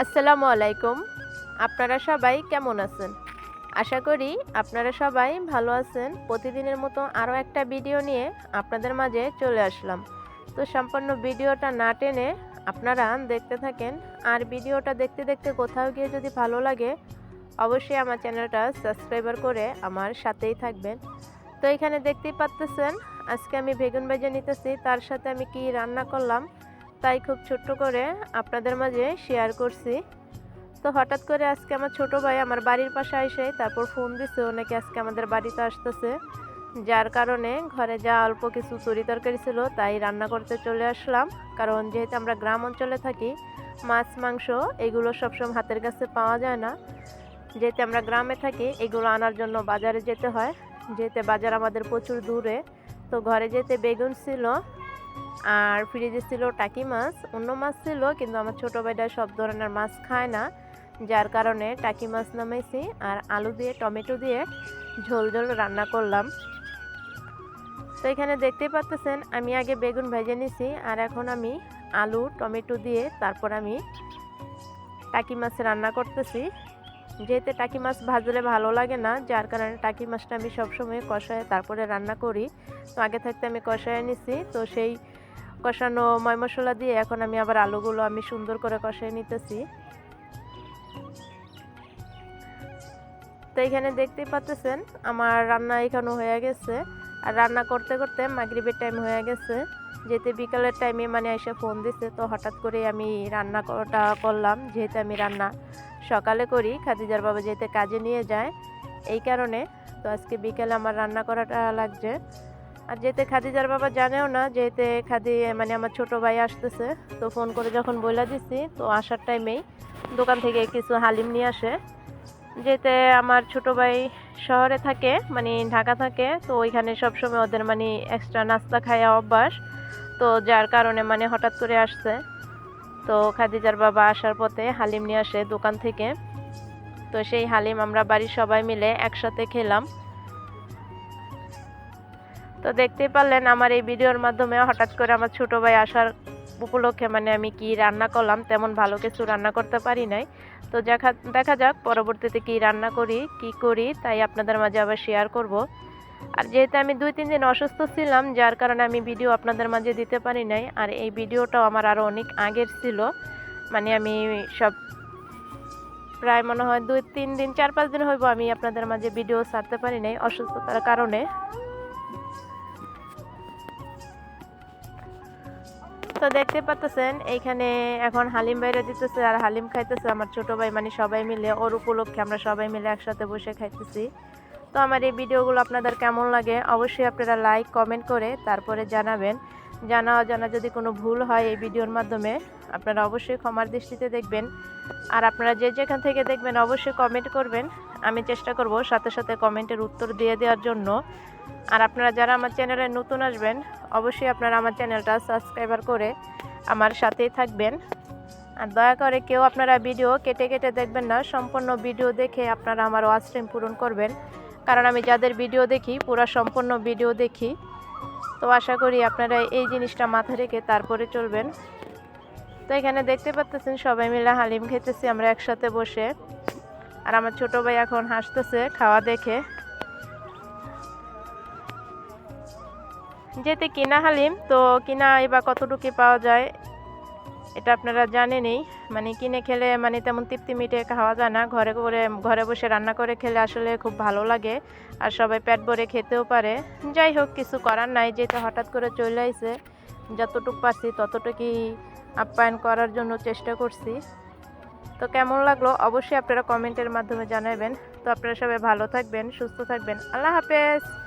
আসসালামু আলাইকুম। আপনারা সবাই কেমন আছেন? আশা করি আপনারা সবাই ভালো আছেন। প্রতিদিনের মতো আরও একটা ভিডিও নিয়ে আপনাদের মাঝে চলে আসলাম। তো সম্পূর্ণ ভিডিওটা না টেনে আপনারা দেখতে থাকেন। আর ভিডিওটা দেখতে দেখতে কোথাও গিয়ে যদি ভালো লাগে, অবশ্যই আমার চ্যানেলটা সাবস্ক্রাইবার করে আমার সাথেই থাকবেন। তো এখানে দেখতেই পাচ্তেছেন, আজকে আমি বেগুন ভেজে নিতেছি। তার সাথে আমি কি রান্না করলাম তাই খুব ছোট্ট করে আপনাদের মাঝে শেয়ার করছি। তো হঠাৎ করে আজকে আমার ছোট ভাই আমার বাড়ির পাশে আসে তারপর ফোন দিছে ও নাকি আজকে আমাদের বাড়িতে আসতেছে। যার কারণে ঘরে যা অল্প কিছু তরি তরকারি ছিল তাই রান্না করতে চলে আসলাম। কারণ যেহেতু আমরা গ্রাম অঞ্চলে থাকি, মাছ, মাংস এগুলো সবসময় হাতের কাছে পাওয়া যায় না। যেহেতু আমরা গ্রামে থাকি, এগুলো আনার জন্য বাজারে যেতে হয়। যেহেতু বাজার আমাদের প্রচুর দূরে, তো ঘরে যেতে বেগুন ছিল আর ফ্রিজে ছিল টাকি মাছ, অন্য মাছ ছিল, কিন্তু আমার ছোটো ভাইটা সব ধরনের মাছ খায় না, যার কারণে টাকি মাছ নামাইছি আর আলু দিয়ে, টমেটো দিয়ে ঝোল ঝোল রান্না করলাম। তো এখানে দেখতেই পাচ্তেছেন আমি আগে বেগুন ভেজে নিছি আর এখন আমি আলু, টমেটো দিয়ে তারপর আমি টাকি মাছ রান্না করতেছি। যেহেতু টাকি মাছ ভাজলে ভালো লাগে না, যার কারণে টাকি মাছটা আমি সবসময় কষায় তারপরে রান্না করি। তো আগে থাকতে আমি কষায় নিছি, তো সেই কষানো ময় মশলা দিয়ে এখন আমি আবার আলুগুলো আমি সুন্দর করে কষায় নিতেছি। তো এখানে দেখতেই পাচ্ছেন আমার রান্না এখানে হয়ে গেছে। আর রান্না করতে করতে মাগরিবের টাইম হয়ে গেছে। যেতে বিকালের টাইমে মানে এসে ফোন দিছে, তো হঠাৎ করে আমি রান্না করাটা করলাম, যেহেতু আমি রান্না সকালে করি, খাদিজার বাবা যেতে কাজে নিয়ে যায়, এই কারণে তো আজকে বিকেলে আমার রান্না করাটা লাগছে। আর যেতে খাদিজার বাবা জানেও না যেতে খাদি মানে আমার ছোট ভাই আসতেছে, তো ফোন করে যখন বলে দিছি, তো আসার টাইমেই দোকান থেকে কিছু হালিম নিয়ে আসে। যেতে আমার ছোট ভাই শহরে থাকে মানে ঢাকা থাকে, তো ওইখানে সবসময় ওদের মানে এক্সট্রা নাস্তা খাওয়া অভ্যাস, তো যার কারণে মানে হঠাৎ করে আসছে। তো খাদিজার বাবা আসার পথে হালিম নিয়ে আসে দোকান থেকে। তো সেই হালিম, আমরা বাড়ির সবাই মিলে একসাথে খেলাম। তো দেখতেই পারলেন আমার এই ভিডিওর মাধ্যমে হঠাৎ করে আমার ছোট ভাই আসার উপলক্ষে মানে আমি কি রান্না করলাম, তেমন ভালো কিছু রান্না করতে পারি নাই। তো দেখা দেখা যাক পরবর্তীতে কি রান্না করি, কি করি, তাই আপনাদের মাঝে আবার শেয়ার করব। আর যেহেতু আমি দুই, তিন দিন অসুস্থ ছিলাম, যার কারণে আমি ভিডিও আপনাদের মাঝে দিতে পারি নাই। আর এই ভিডিওটাও আমার আরও অনেক আগের ছিল। মানে আমি সব প্রায় মনে হয় দুই, তিন দিন, চার, পাঁচ দিন হইব আমি আপনাদের মাঝে ভিডিও ছাড়তে পারি নাই অসুস্থতার কারণে। তো দেখতে পাচ্ছেন এইখানে এখন হালিম বাইরে দিতেছে আর হালিম খাইতেছে। আমার ছোট ভাই মানে সবাই মিলে, ওর উপলক্ষে আমরা সবাই মিলে একসাথে বসে খাইতেছি। তো আমার এই ভিডিওগুলো আপনাদের কেমন লাগে অবশ্যই আপনারা লাইক কমেন্ট করে তারপরে জানাবেন। জানা অজানা যদি কোনো ভুল হয় এই ভিডিওর মাধ্যমে, আপনারা অবশ্যই ক্ষমার দৃষ্টিতে দেখবেন। আর আপনারা যে যেখান থেকে দেখবেন অবশ্যই কমেন্ট করবেন। আমি চেষ্টা করব সাথে সাথে কমেন্টের উত্তর দিয়ে দেওয়ার জন্য। আর আপনারা যারা আমার চ্যানেলে নতুন আসবেন, অবশ্যই আপনারা আমার চ্যানেলটা সাবস্ক্রাইবার করে আমার সাথেই থাকবেন। আর দয়া করে কেউ আপনারা ভিডিও কেটে কেটে দেখবেন না, সম্পূর্ণ ভিডিও দেখে আপনারা আমার ওয়াচ টাইম পূরণ করবেন। কারণ আমি যাদের ভিডিও দেখি, পুরা সম্পূর্ণ ভিডিও দেখি। তো আশা করি আপনারা এই জিনিসটা মাথায় রেখে তারপরে চলবেন। তো এখানে দেখতে পাচ্ছেন সবাই মিলে হালিম খেতেছি আমরা একসাথে বসে। আর আমার ছোট ভাই এখন হাসতেছে, খাওয়া দেখে। যেতে কিনা হালিম, তো কিনা এবার কতটুকু পাওয়া যায় এটা আপনারা জানেনই। মানে কিনে খেলে মানে তেমন তৃপ্তি মিটে খাওয়া যায় না। ঘরে করে, ঘরে বসে রান্না করে খেলে আসলে খুব ভালো লাগে। আর সবাই পেট ভরে খেতেও পারে। যাই হোক, কিছু করার নাই। যেহেতু হঠাৎ করে চলে আইছে, যতটুকু পারছি ততটুকুই আপ্যায়ন করার জন্য চেষ্টা করছি। তো কেমন লাগল? অবশ্যই আপনারা কমেন্টের মাধ্যমে জানাবেন। তো আপনারা সবাই ভালো থাকবেন, সুস্থ থাকবেন। আল্লাহ হাফেজ!